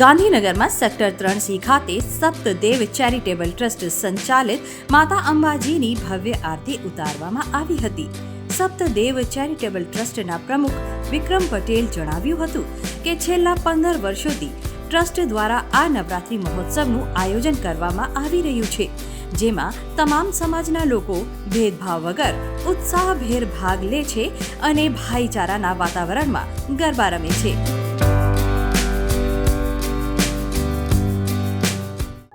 ગાંધીનગરમાં સેક્ટર ત્રણ સી ખાતે સપ્તદેવ ચેરિટેબલ ટ્રસ્ટ સંચાલિત માતા અંબાજીની ભવ્ય આરતી ઉતારવામાં આવી હતી. સપ્તદેવ ચેરિટેબલ ટ્રસ્ટના પ્રમુખ વિક્રમ પટેલ જણાવ્યું હતું કે છેલ્લા પંદર વર્ષોથી ટ્રસ્ટ દ્વારા આ નવરાત્રી મહોત્સવનું આયોજન કરવામાં આવી રહ્યું છે, જેમાં તમામ સમાજના લોકો ભેદભાવ વગર ઉત્સાહભેર ભાગ લે છે અને ભાઈચારાના વાતાવરણમાં ગરબા રમે છે.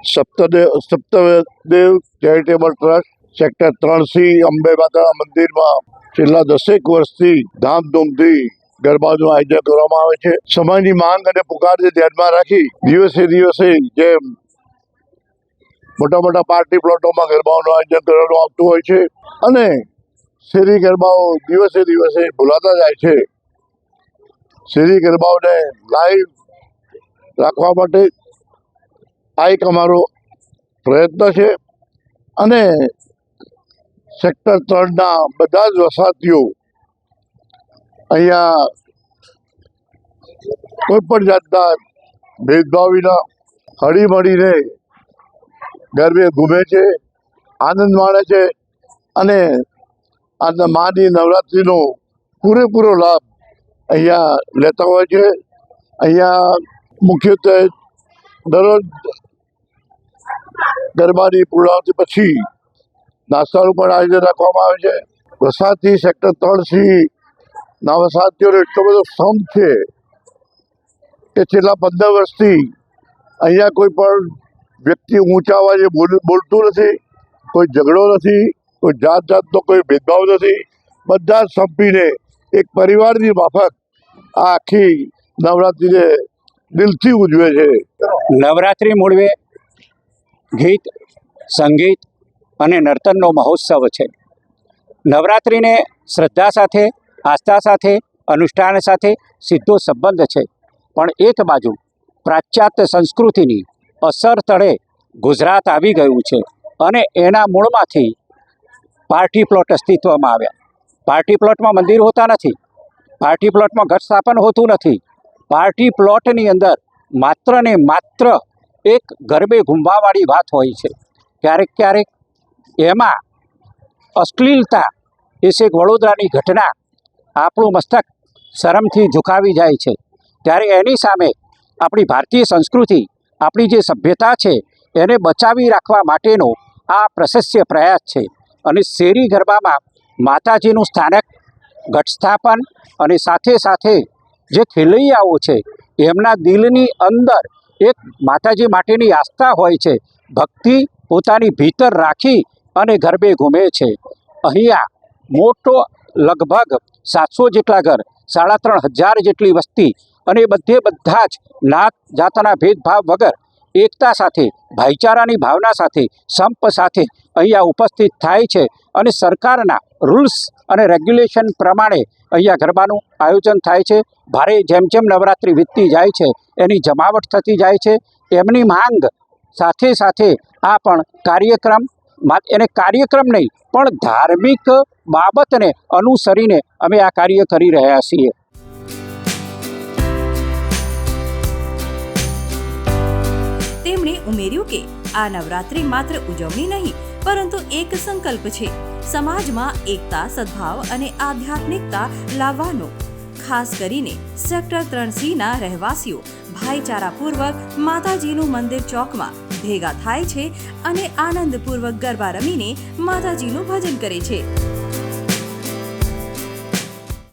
Saptadev Saptadev charitable trust sector ત્રણ સી અંબે માતા મંદિરમાં છેલ્લા દસેક વર્ષથી ધામધૂમથી ગરબાનું આયોજન કરવામાં આવે છે. સમયની માંગ અને પુકારને ધ્યાનમાં રાખી દિવસે દિવસે જે મોટા મોટા પાર્ટી પ્લોટોમાં ગરબાઓનું આયોજન કરવામાં આવતું હોય છે અને શેરી ગરબાઓ દિવસે દિવસે ભૂલાતા જાય છે. શેરી ગરબાઓને લાઈવ રાખવા માટે આ એક અમારો પ્રયત્ન છે. અને સેક્ટર ત્રણના બધા જ વસાતીઓ અહીંયા કોઈ પણ જાતના ભેદભાવ વિના હળીમળીને ગરબે ઘૂમે છે, આનંદ માણે છે અને આ માની નવરાત્રિનો પૂરેપૂરો લાભ અહીંયા લેતા હોય છે. અહીંયા મુખ્યત્વે દરરોજ ગરબાની પૂર્ણાવતી પછી નાસ્તાનું પણ આયોજન રાખવામાં આવે છે. વરસાદથી સેક્ટર ત્રણ સી, ના વરસાદીઓનો એટલો બધો સંપ છે કે છેલ્લા પંદર વર્ષથી અહીંયા કોઈ પણ વ્યક્તિ ઊંચા અવાજે બોલ, બોલતું નથી, કોઈ ઝઘડો નથી, કોઈ જાત જાતનો કોઈ ભેદભાવ નથી. બધા સંપીને એક પરિવારની માફક આ આખી નવરાત્રિને દિલથી ઉજવે છે. નવરાત્રિ મૂળવે ગીત, સંગીત અને નર્તનનો મહોત્સવ છે. નવરાત્રિને શ્રદ્ધા સાથે, આસ્થા સાથે, અનુષ્ઠાન સાથે સીધો સંબંધ છે. પણ એક બાજુ પાશ્ચાત્ય સંસ્કૃતિની અસર તળે ગુજરાત આવી ગયું છે અને એના મૂળમાંથી પાર્ટી પ્લોટ અસ્તિત્વમાં આવ્યા. પાર્ટી પ્લોટમાં મંદિર હોતા નથી, પાર્ટી પ્લોટમાં ઘટ સ્થાપન હોતું નથી. પાર્ટી પ્લોટની અંદર માત્ર ને માત્ર એક ગરબે ઘૂંભાવાળી વાત હોય છે. ક્યારેક ક્યારેક એમાં અશ્લીલતા એ છે વડોદરાની ઘટના આપણું મસ્તક શરમથી ઝુકાવી જાય છે. ત્યારે એની સામે આપણી ભારતીય સંસ્કૃતિ, આપણી જે સભ્યતા છે, એને બચાવી રાખવા માટેનો આ પ્રશસ્ય પ્રયાસ છે. અને શેરી ગરબામાં માતાજીનું સ્થાનક, ઘટસ્થાપન અને સાથે સાથે જે ખેલૈયાઓ છે, એમના દિલની અંદર એક માતાજી માટેની આસ્થા હોય છે. ભક્તિ પોતાની ભીતર રાખી અને ગરબે ઘૂમે છે. અહીંયા મોટો લગભગ સાતસો જેટલા ઘર, સાડા ત્રણ હજાર જેટલી વસ્તી અને બધે બધા જ નાત જાતના ભેદભાવ વગર એકતા સાથે, ભાઈચારાની ભાવના સાથે, સંપ સાથે અહીંયા ઉપસ્થિત થાય છે અને સરકારના રૂલ્સ અને રેગ્યુલેશન પ્રમાણે અહીંયા ગરબાનું આયોજન થાય છે. ભારે જેમ જેમ નવરાત્રિ વીતતી જાય છે, એની જમાવટ થતી જાય છે, એમની માંગ સાથે સાથે આ પણ કાર્યક્રમ એને કાર્યક્રમ નહીં, પણ ધાર્મિક બાબતને અનુસરીને અમે આ કાર્ય કરી રહ્યા છીએ. તેમણે ઉમેર્યું કે આ નવરાત્રિ માત્ર ઉજવણી નહીં, પરંતુ એક સંકલ્પ છે. સમાજમાં એકતા, સદભાવ અને આધ્યાત્મિકતા લાવવાનો, ખાસ કરીને સેક્ટર ત્રણ સીના રહેવાસીઓ ભાઈચારાપૂર્વક માતાજીનું મંદિર ચોકમાં ભેગા થાય છે અને આનંદપૂર્વક ગરબા રમીને માતાજીનું ભજન કરે છે.